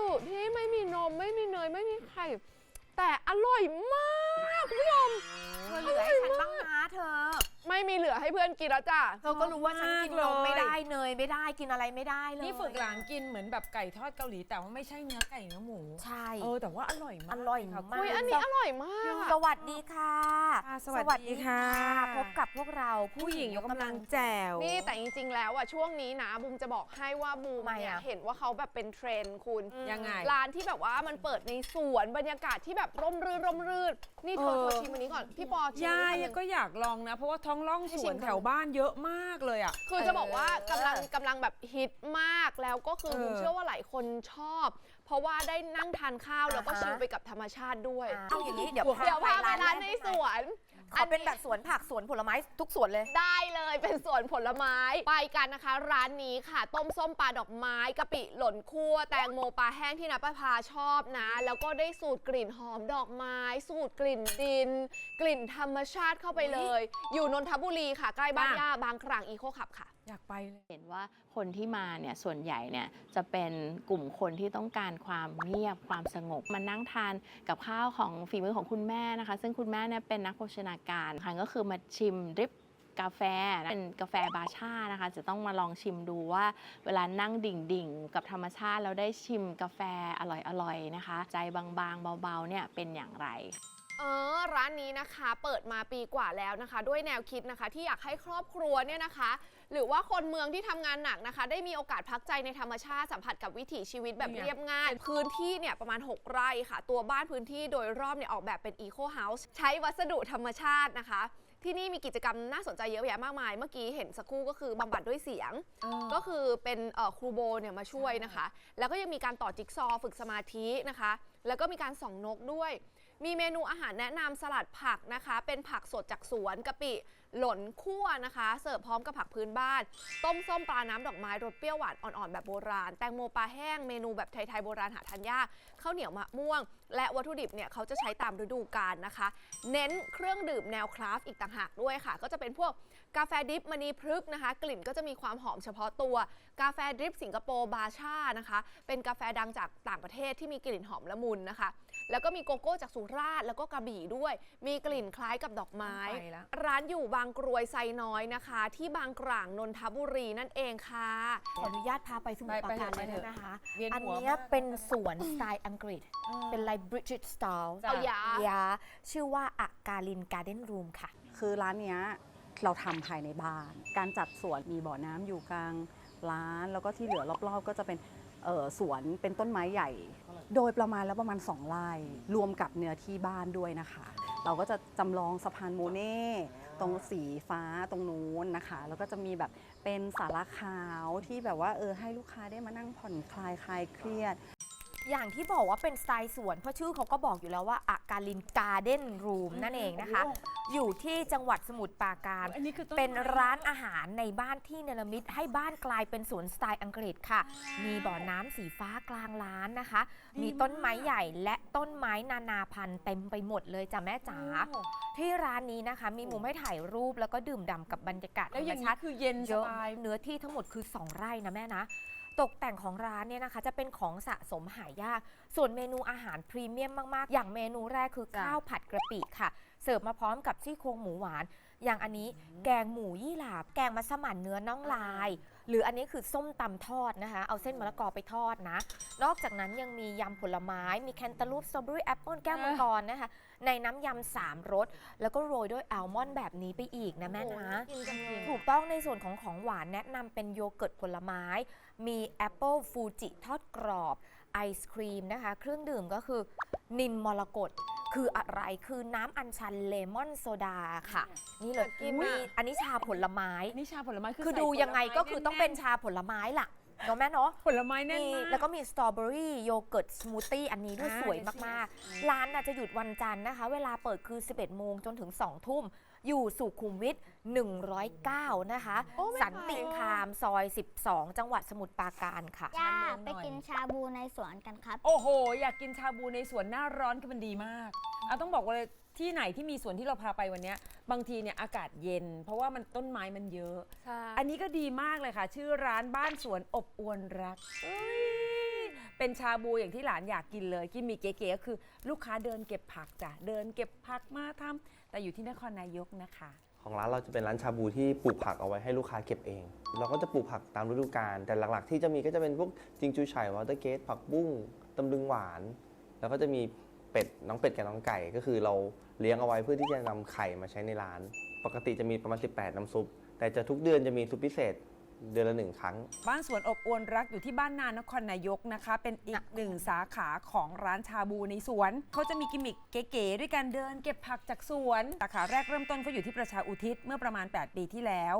สึที่ไม่มีนมไม่มีเนยไม่มีไข่ แต่อร่อยมากคุณผู้ชมอร่ลือให้ฉันบ้องหาเธอ ไม่มีเหลือให้เพื่อนกินแล้วจ้ะ เธอก็รู้ว่าฉันกินนมไม่ได้เนยไม่ได้กินอะไรไม่ได้เลยนี่ฝึกหลานกินเหมือนแบบไก่ทอดเกาหลี แต่ว่าไม่ใช่เนื้อไก่เนื้อหมู ใช่ เออแต่ว่าอร่อยมากอร่อยค่ะมากอุ้ยอันนี้อร่อยมากอะสวัสดีค่ะค่ะ สวัสดีค่ะ พบกับพวกเราผู้หญิงยกกำลังแจ๋ว นี่แต่จริง ๆ แล้วอะช่วงนี้นะบูมจะบอกให้ว่าบูมทำไมเนี่ยอะเห็นว่าเขาแบบเป็นเทรนด์คุณยังไงร้านที่แบบว่ามันเปิดในสวนบรรยากาศที่แบบร่มรื่นร่มรื่นนี่เธอเออเธอชิมอันนี้ก่อนพี่ปอชิมยายอันนี้ก็อยากลองนะ เพราะว่าท้องร่องให้สชิวนมแถวบ้านเยอะมากเลยอะ คือจะบอกว่าเออกำลังกำลังแบบฮิตมากแล้วก็คือเออบูมเชื่อว่าหลายคนชอบ เพราะว่าได้นั่งทานข้าวแล้วก็อ่าฮะ ชิลไปกับธรรมชาติด้วย เอาอย่างนี้เดี๋ยวเดี๋ยวพาไปร้านแกในได้ไหมสวน ขอเป็นแบบสวนผักสวนผลไม้ทุกสวนเลย ได้เลยเป็นสวนผลไม้ไปกันนะคะ ร้านนี้ค่ะ ต้มส้มปลาดอกไม้กะปิหล่นคั่วแตงโมปลาแห้งที่นับประพาชอบนะ แล้วก็ได้สูตรกลิ่นหอมดอกไม้ สูตรกลิ่นดิน กลิ่นธรรมชาติเข้าไปเลย อยู่นนทบุรีค่ะใกล้บ้านอะย่าบางครั้งอีโคขับค่ะ อยากไปเลย เห็นว่าคนที่มาเนี่ยส่วนใหญ่เนี่ยจะเป็นกลุ่มคนที่ต้องการความเงียบความสงบมานั่งทานกับข้าวของฝีมือของคุณแม่นะคะ ซึ่งคุณแม่เนี่ยเป็นนักโภชนาการค่ะก็คือมาชิมดริปกาแฟนะเป็นกาแฟบาชานะคะ จะต้องมาลองชิมดูว่า เวลานั่งดิ่งๆกับธรรมชาติแล้วได้ชิมกาแฟอร่อยๆนะคะ ใจบางๆเบาๆเนี่ยเป็นอย่างไรเออร้านนี้นะคะเปิดมาปีกว่าแล้วนะคะ ด้วยแนวคิดนะคะ ที่อยากให้ครอบครัวเนี่ยนะคะ หรือว่าคนเมืองที่ทำงานหนักนะคะ ได้มีโอกาสพักใจในธรรมชาติสัมผัสกับวิถีชีวิตแบบเนี่ยเรียบง่าย พื้นที่เนี่ยประมาณ 6 ไร่ค่ะ ตัวบ้านพื้นที่โดยรอบเนี่ยออกแบบเป็นอีโคเฮาส์ใช้วัสดุธรรมชาตินะคะ ที่นี่มีกิจกรรมน่าสนใจเยอะแยะมากมาย เมื่อกี้เห็นสักครู่ก็คือบำบัดด้วยเสียง ก็คือเป็นเอ่อครูโบเนี่ยมาช่วยนะคะ แล้วก็ยังมีการต่อจิ๊กซอว์ฝึกสมาธินะคะ แล้วก็มีการส่องนกด้วย มีเมนูอาหารแนะนำสลัดผักนะคะ เป็นผักสดจากสวนกะปิหล่นคั่วนะคะ เสิร์ฟพร้อมกับผักพื้นบ้าน ต้มส้มปลาน้ำดอกไม้รสเปรี้ยวหวานอ่อนๆแบบโบราณ แตงโมปลาแห้งเมนูแบบไทยๆโบราณหาทานยากข้าวเหนียวมะม่วง และวัตถุดิบเนี่ยเขาจะใช้ตามฤดูกาลนะคะ เน้นเครื่องดื่มแนวคราฟอีกต่างหากด้วยค่ะ ก็จะเป็นพวก กาแฟดริปมณีพฤกษ์นะคะ กลิ่นก็จะมีความหอมเฉพาะตัว กาแฟดริปสิงคโปร์บาชานะคะ เป็นกาแฟดังจากต่างประเทศที่มีกลิ่นหอมละมุนนะคะ แล้วก็มีโกโก้จากสุราษฎร์แล้วก็กระบี่ด้วย มีกลิ่นคล้ายกับดอกไม้ไปละร้านอยู่บางกรวยไซน้อยนะคะ ที่บางกลางนนทบุรีนั่นเองค่ะ ขออนุญาตพาไปสมุทรปราการไปเลยไปเถอะนะคะเวียนหัวอันเนี้ยมากเป็นสวนสไตล์อังกฤษ เป็นลายบริจิตสไตล์จ้ะเอายายาชื่อว่าอากาลินการ์เด้นรูมค่ะ คือร้านเนี้ย เราทำภายในบ้าน การจัดสวนมีบ่อน้ำอยู่กลางร้าน แล้วก็ที่เหลือรอบๆ ก็จะเป็นสวนเป็นต้นไม้ใหญ่ โดยประมาณแล้วประมาณ2ไร่รวมกับเนื้อที่บ้านด้วยนะคะ เราก็จะจำลองสะพานโมเน่ตรงสีฟ้าตรงนู้นนะคะ แล้วก็จะมีแบบเป็นสาราขาวที่แบบว่าเออให้ลูกค้าได้มานั่งผ่อนคลายคลายเครียด อย่างที่บอกว่าเป็นสไตล์สวน เพราะชื่อเขาก็บอกอยู่แล้วว่าอากาลินการ์เด้นรูมนั่นเองนะคะ อยู่ที่จังหวัดสมุทรปราการ อันนี้คือต้นเป็นไม้ร้านอาหารในบ้านที่เนรมิตให้บ้านกลายเป็นสวนสไตล์อังกฤษค่ะ มีบ่อน้ำสีฟ้ากลางร้านนะคะ มีต้นไม้ใหญ่และต้นไม้นานาพันธุ์เต็มไปหมดเลยจ้ะแม่จ๋าที่ร้านนี้นะคะ มีมุมให้ถ่ายรูปแล้วก็ดื่มด่ำกับบรรยากาศธแล้รวอรมย่างชานี้ติคือเย็นเยสอะบาย เนื้อที่ทั้งหมดคือ 2 ไร่นะแม่นะ ตกแต่งของร้านเนี่ยนะคะ จะเป็นของสะสมหายาก ส่วนเมนูอาหารพรีเมียมมาก ๆ อย่างเมนูแรกคือจ้ะข้าวผัดกระปิค่ะ เสิร์ฟมาพร้อมกับซี่โครงหมูหวาน อย่างอันนี้แกงหมูยี่หร่าแกงมัสมั่นเนื้อน่องลาย หรืออันนี้คือส้มตำทอดนะคะ เอาเส้นมะละกอไปทอดนะ นอกจากนั้นยังมียำผลไม้ มีแคนตาลูปสตรอเบอรี่แอปเปิลแก้วมังกรนะคะ ในน้ำยำสามรส แล้วก็โรยด้วยอัลมอนด์แบบนี้ไปอีกนะแม่นะ กินจังเลยถูกต้องในส่วนของของหวานแนะนำเป็นโยเกิร์ตผลไม้ มีแอปเปิลฟูจิทอดกรอบไอศครีมนะคะ เครื่องดื่มก็คือนินมรกตคืออะไรคือน้ำอัญชันเลมอนโซดาค่ะ นี่เลยกินมีอะอันนี้ชาผลไม้ นี่ชาผลไม้คือคือใส่ดูยังไงผลม้ก็คือต้องเป็นแชาผลไม้ล่ะ เนาะแม่เนาะๆผลไม้แน่นมีมาก แล้วก็มีสตรอเบอรี่โยเกิร์ตสมูทตี้อันนี้ด้วยอ่าสวยเดี๋ยวมาก ๆ ร้านน่ะจะหยุดวันจันทร์นะคะ เวลาเปิดคือ 11 โมงจนถึง 2 ทุ่ม อยู่สุขุมวิท109 นะคะ โอ้ไม่สันติคามซอย 12 จังหวัดสมุทรปราการค่ะ ย่าชั้นเมืองหไปน่อยกินชาบูในสวนกันครับ โอ้โห อยากกินชาบูในสวนหน้าร้อนคือมันดีมากเอาต้องบอกว่าเลย ที่ไหนที่มีสวนที่เราพาไปวันเนี้ยบางทีเนี่ยอากาศเย็น เพราะว่ามันต้นไม้มันเยอะ ใช่อันนี้ก็ดีมากเลยค่ะ ชื่อร้านบ้านสวนอบอวนรักเอ้ยเป็นชาบูอย่างที่หลานอยากกินเลยกินมีเก๋ๆก็คือ ลูกค้าเดินเก็บผักจ้ะเดินเก็บผักมาทำแต่อยู่ที่นครนายกนะคะ ของร้านเราจะเป็นร้านชาบูที่ปลูกผักเอาไว้ให้ลูกค้าเก็บเอง เราก็จะปลูกผักตามฤดูกาลแต่หลักๆ ที่จะมีก็จะเป็นพวกจิงจูไฉวอเตอร์เกตผักบุ้งตำลึงหวาน แล้วก็จะมี เป็ดน้องเป็ดกับน้องไก่ ก็คือเราเลี้ยงเอาไว้เพื่อที่จะนำไข่มาใช้ในร้าน ปกติจะมีประมาณ 18 น้ำซุป แต่จะทุกเดือนจะมีซุปพิเศษเดือนละหนึ่งครั้ง บ้านสวนอบอวนรักอยู่ที่บ้านนานครนายกนะคะ เป็นอีกหนึ่งสาขาของร้านชาบูในสวน เขาจะมีกิมมิคเก๋ๆด้วยการเดินเก็บผักจากสวน สาขาแรกเริ่มต้นเขาอยู่ที่ประชาอุทิศเมื่อประมาณ 8 ปีที่แล้ว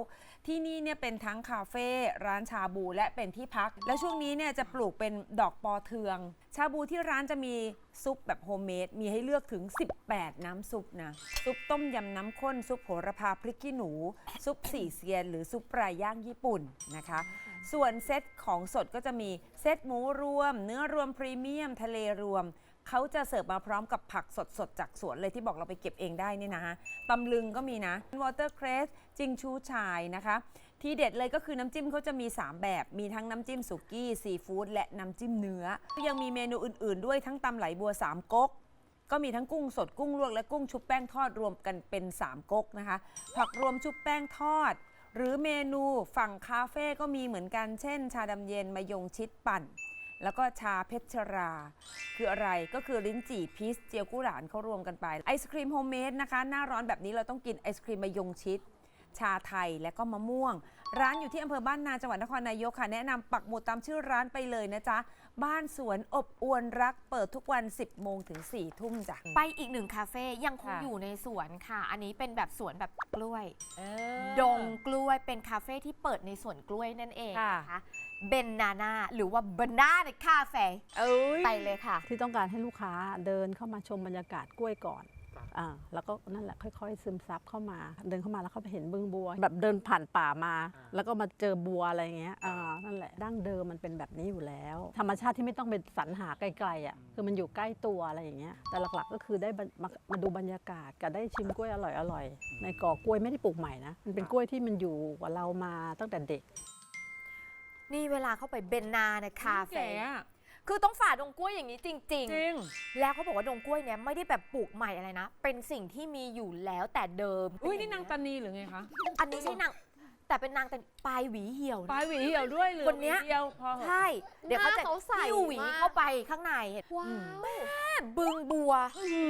ที่นี่เนี่ยเป็นทั้งคาเฟ่ร้านชาบูและเป็นที่พัก และช่วงนี้เนี่ยจะปลูกเป็นดอกปอเทือง ชาบูที่ร้านจะมีซุปแบบโฮมเมดมีให้เลือกถึง 18 น้ำซุปนะ ซุปต้มยำน้ำข้น ซุปโหระพาพริกขี้หนู ซุปสี่เซียน หรือซุปปลาย่างญี่ปุ่นนะคะ ส่วนเซตของสดก็จะมีเซตหมูรวม เนื้อรวมพรีเมียม ทะเลรวม เขาจะเสิร์ฟมาพร้อมกับผักสดๆ จากสวนเลยที่บอกเราไปเก็บเองได้นี่นะตำลึงก็มีนะวอเตอร์เครสจิงชูชายนะคะ ที่เด็ดเลยก็คือน้ำจิ้มเขาจะมี 3 แบบ มีทั้งน้ำจิ้มสุกี้ซีฟู้ดและน้ำจิ้มเนื้อ ยังมีเมนูอื่นๆ ด้วยทั้งตำไหลบัวสามก๊กก็มีทั้งกุ้งสดกุ้งลวกและกุ้งชุบแป้งทอดรวมกันเป็น3ก๊กนะคะ ผักรวมชุบแป้งทอด หรือเมนูฝั่งคาเฟ่ก็มีเหมือนกัน เช่น ชาดำเย็นมะยงชิดปั่น แล้วก็ชาเพชรรา คืออะไรก็คือลิ้นจี่พีชเจียวกุหลานเขารวมกันไปไอศครีมโฮมเมดนะคะ หน้าร้อนแบบนี้เราต้องกินไอศครีมมะยงชิด ชาไทยและก็มะม่วง ร้านอยู่ที่อำเภอบ้านนาจังหวัดนครนายกค่ะ แนะนำปักหมุดตามชื่อร้านไปเลยนะจ๊ะ บ้านสวนอบอวนรักเปิดทุกวัน 10 โมงถึง 4 ทุ่มจ้ะ ไปอีกหนึ่งคาเฟ่ยังคงค่ะอยู่ในสวนค่ะ อันนี้เป็นแบบสวนแบบกล้วยเอดงกล้วยเป็นคาเฟ่ที่เปิดในสวนกล้วยนั่นเองค่ะ นะคะเบนนาน่าหรือว่าบานาในคาเฟ่เอ้ย ไปเลยค่ะ ที่ต้องการให้ลูกค้าเดินเข้ามาชมบรรยากาศกล้วยก่อน อ่าแล้วก็นั่นแหละค่อยๆ ซึมซับเข้ามา เดินเข้ามาแล้วเขาไปเห็นบึงบัว แบบเดินผ่านป่ามา แล้วก็มาเจอบัวอะไรอย่างเงี้ยอ่านั่นแหละดั้งเดิมมันเป็นแบบนี้อยู่แล้ว ธรรมชาติที่ไม่ต้องไปสรรหาไกลๆอะคือมันอยู่ใกล้ตัวอะไรอย่างเงี้ยแต่หลักๆก็คือได้บรรมามาดูบรรยากาศกับได้ชิมกล้วยอร่อยๆในกอกล้วยไม่ได้ปลูกใหม่นะมันเป็นกล้วยที่มันอยู่กับเรามาตั้งแต่เด็ก นี่เวลาเข้าไปเบนนาในคาเฟ่เก๋อะ คือต้องฝ่าดงกล้วยอย่างนี้จริง จริง ๆ แล้วเขาบอกว่าดงกล้วยเนี่ยไม่ได้แบบปลูกใหม่อะไรนะ เป็นสิ่งที่มีอยู่แล้วแต่เดิมอุ้ยนี่นางตานีหรือไงคะอันนี้ใช่นางแต่เป็นนางแต่ปลายหวีเหี่ยวปนะ ลายหวีเหี่ยวด้วยเหลือคนเนี้ย หวีเดียวพอเหอะใช่ เดี๋ยวเขาจะหน้าเขาใสหิ้วหวีมาก เข้าไปข้างในว้าวบึงบัว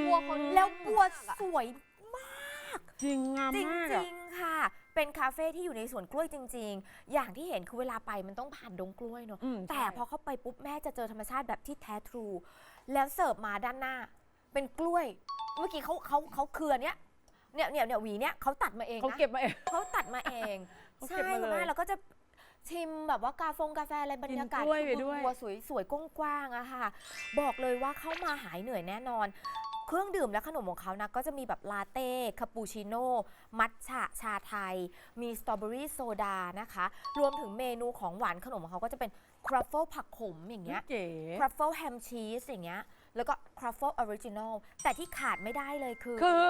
บัวเขา แล้วบัวมากอะสวยจริงงามจริงมากจอะริงๆค่ะ เป็นคาเฟ่ที่อยู่ในสวนกล้วยจริง ๆ อย่างที่เห็นคือเวลาไปมันต้องผ่านดงกล้วยเนอะอืมแต่ใช่พอเข้าไปปุ๊บแม่จะเจอธรรมชาติแบบที่แท้ทรู แล้วเสิร์ฟมาด้านหน้า เป็นกล้วย เมื่อกี้เขาเขาเขาเครือเนี้ยเนี่ยเนี่ยเนี่ยหวีเนี้ยเขาตัดมาเองเขานะ เก็บมาเอง เขาตัดมาเอง เขาใช่เก็บมาเลย คุณแม่เราก็จะ ชิมแบบว่ากาฟงกาแฟอะไรบรรยากาศกินกล้วยไปคือด้วย บัวสวยสวยๆกว้างๆอะค่ะ บอกเลยว่าเข้ามาหายเหนื่อยแน่นอน เครื่องดื่มและขนมของเขานะ ก็จะมีแบบลาเต้คาปูชิโน่ มัทฉะชาไทย มีสตรอเบอรี่โซดานะคะ รวมถึงเมนูของหวานขนมของเขาก็จะเป็นครัฟเฟิลผักขมอย่างเงี้ย เก๋ ครัฟเฟิลแฮมชีสอย่างเงี้ย แล้วก็ครัฟเฟิลออริจินอลแต่ที่ขาดไม่ได้เลยคือ คือ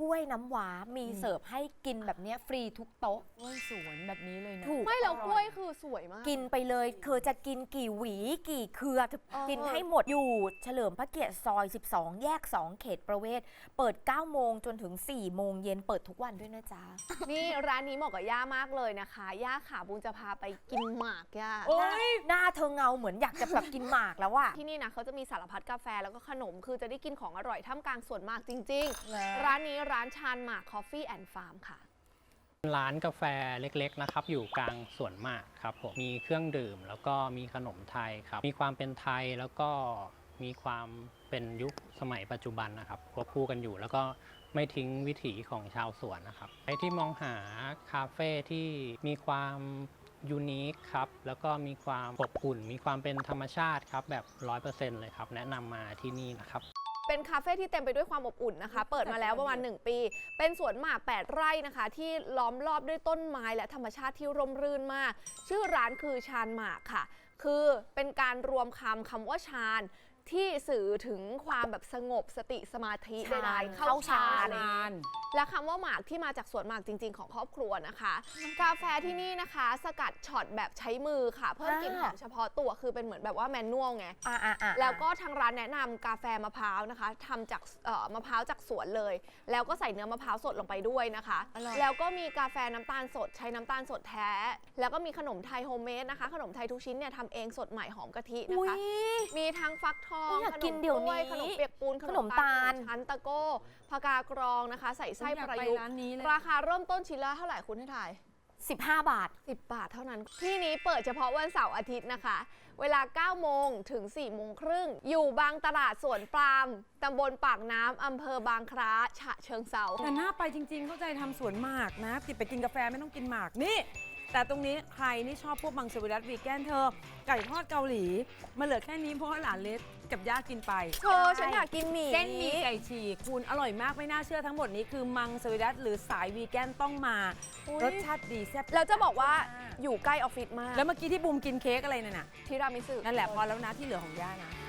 กล้วยน้ำว้ามีเสิร์ฟให้กินแบบเนี้ยฟรีทุกโต๊ะ กล้วยสวนแบบนี้เลยนะถูก ไม่แล้วกล้วยคือสวยมาก กินไปเลยคือจะกินกี่หวี กี่เครือเออกินให้หมดอยู่เฉลิมพระเกียรติซอย 12 แยก 2 เขตประเวศ เปิด 9 โมงจนถึง 4 โมงเย็นเปิดทุกวันด้วยนะจ๊ะ นี่ร้านนี้เหมาะกับย่ามากเลยนะคะ ย่าขาบุญจะพาไปกินหมากย่าโอ้ยหน้าเธอเงาเหมือนอยากจะแบบกินหมากแล้วอะที่นี่นะเขาจะมีสารพัดกาแฟแล้วก็ขนมคือจะได้กินของอร่อยท่ามกลางสวนหมากจริง ๆ ร้านนี้ร้านชานหมาก Coffee and Farm ค่ะ ร้านกาแฟเล็กๆนะครับ อยู่กลางสวนมากครับผมมีเครื่องดื่ม แล้วก็มีขนมไทยครับ มีความเป็นไทยแล้วก็มีความเป็นยุคสมัยปัจจุบันนะครับควบคู่กันอยู่แล้วก็ไม่ทิ้งวิถีของชาวสวนนะครับใครที่มองหาคาเฟ่ที่มีความยูนิคครับ แล้วก็มีความอบอุ่น มีความเป็นธรรมชาติครับ แบบ 100%เลยครับ แนะนำมาที่นี่นะครับ เป็นคาเฟ่ที่เต็มไปด้วยความอบอุ่นนะคะ เปิดมาแล้วประมาณ 1 ปี เป็นสวนหมาก 8 ไร่นะคะ ที่ล้อมรอบด้วยต้นไม้และธรรมชาติที่ร่มรื่นมาก ชื่อร้านคือชานหมากค่ะ คือเป็นการรวมคำคำว่าชาน ที่สื่อถึงความแบบสงบสติสมาธิฌานใดๆเข้าฌานอะไรอย่างเงี้ยและคำว่าหมากที่มาจากสวนหมากจริง ๆ ของครอบครัวนะคะ กาแฟที่นี่นะคะ สกัดช็อตแบบใช้มือค่ะ เพิ่มกลิ่นหอมเฉพาะตัวคือเป็นเหมือนแบบว่าแมนนวลไงอ่าอ่าอ่าแล้วก็ทางร้านแนะนำกาแฟมะพร้าวนะคะทำจากเอ่อมะพร้าวจากสวนเลย แล้วก็ใส่เนื้อมะพร้าวสดลงไปด้วยนะคะ แล้วก็มีกาแฟน้ำตาลสดใช้น้ำตาลสดแท้ แล้วก็มีขนมไทยโฮมเมดนะคะ ขนมไทยทุกชิ้นเนี่ยทำเองสดใหม่หอมกะทินะอุ้ยคะ มีทั้งฟักทองอุ๊ยอยากขนกินมเดี๋ยวกล้วยนี้ขนมเปียกปูนขนมตาล ขนมชั้นตะโก้พากากรองนะคะ ใส่ไส้อยากประไปยุกต์ร้านนี้เลย ราคาเริ่มต้นชิ้นละเท่าไหร่คุณให้ทาย 15 บาท 10 บาทเท่านั้น ที่นี้เปิดเฉพาะวันเสาร์อาทิตย์นะคะ เวลา 9 โมงถึง 4 โมงครึ่ง อยู่บางตลาดสวนปาล์มตำบลปากน้ำอำเภอบางคล้าฉะเชิงเซาแต่น่าไปจริง ๆ เข้าใจทำสวนหมากนะติดไปกินกาแฟไม่ต้องกินหมากนี่ แต่ตรงนี้ใครนี่ชอบพวกมังสวิรัตวีแกนเธอ ไก่ทอดเกาหลีมาเหลือแค่นี้เพราะว่าหลานเล็กกับย่ากินไป เธอฉันอยากกินหมี่เส้นหมีไก่ฉีกคุณอร่อยมากไม่น่าเชื่อทั้งหมดนี้คือมังสวิรัตหรือสายวีแกนต้องมา อุ๊ยรสชาติดีแซ่บแล้วจะบอกว่าอยู่ใกล้ออฟฟิศมากแล้วเมื่อกี้ที่บูมกินเค้กอะไรนั่นน่ะ ทีรามิสุ นั่นแหละพอแล้วนะที่เหลือของย่านะ